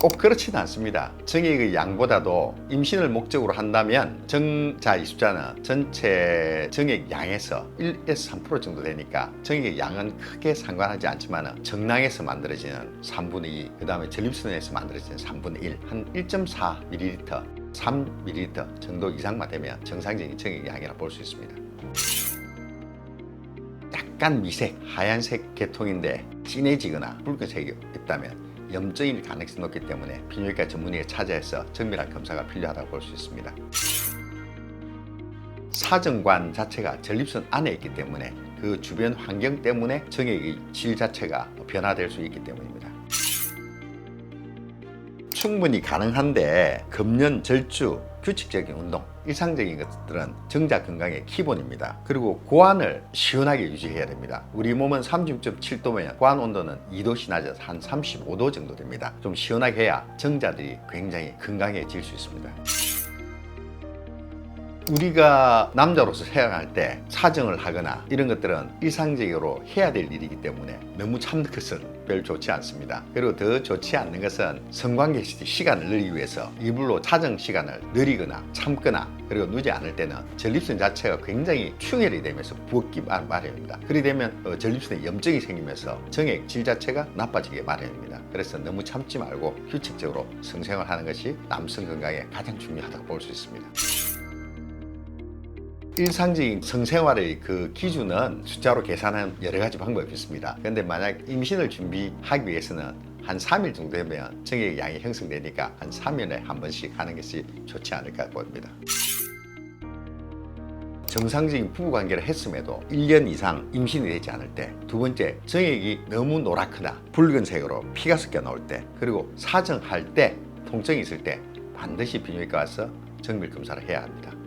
꼭 그렇지는 않습니다. 정액의 양보다도 임신을 목적으로 한다면 정자의 숫자는 전체 정액 양에서 1에서 3% 정도 되니까 정액의 양은 크게 상관하지 않지만 정낭에서 만들어지는 3분의 2, 그 다음에 전립선에서 만들어지는 3분의 1, 한 1.4ml, 3ml 정도 이상만 되면 정상적인 정액 양이라 볼 수 있습니다. 약간 미색, 하얀색 계통인데 진해지거나 붉은색이 있다면 염증일 가능성이 높기 때문에 비뇨기과 전문의에 찾아서 정밀한 검사가 필요하다고 볼 수 있습니다. 사정관 자체가 전립선 안에 있기 때문에 그 주변 환경 때문에 정액의 질 자체가 변화될 수 있기 때문입니다. 충분히 가능한데 금연, 절주, 규칙적인 운동, 일상적인 것들은 정자 건강의 기본입니다. 그리고 고안을 시원하게 유지해야 됩니다. 우리 몸은 36.7도면 고안 온도는 2도씩 낮아서 한 35도 정도 됩니다. 좀 시원하게 해야 정자들이 굉장히 건강해질 수 있습니다. 우리가 남자로서 생각할 때 사정을 하거나 이런 것들은 일상적으로 해야 될 일이기 때문에 너무 참는 것은 별 좋지 않습니다. 그리고 더 좋지 않는 것은 성관계 시- 시간을 늘리기 위해서 이불로 사정 시간을 늘리거나 참거나 그리고 누지 않을 때는 전립선 자체가 굉장히 충혈이 되면서 부었기 마- 마련입니다. 그리 되면 어, 전립선에 염증이 생기면서 정액 질 자체가 나빠지게 마련입니다. 그래서 너무 참지 말고 규칙적으로 성생활하는 것이 남성 건강에 가장 중요하다고 볼 수 있습니다. 일상적인 성생활의 그 기준은 숫자로 계산하는 여러 가지 방법이 있습니다. 그런데 만약 임신을 준비하기 위해서는 한 3일 정도 되면 정액 양이 형성되니까 한 3일에 한 번씩 하는 것이 좋지 않을까 봅니다. 정상적인 부부 관계를 했음에도 1년 이상 임신이 되지 않을 때, 두 번째, 정액이 너무 노랗거나 붉은색으로 피가 섞여 나올 때, 그리고 사정할 때, 통증이 있을 때 반드시 비뇨기과 와서 정밀 검사를 해야 합니다.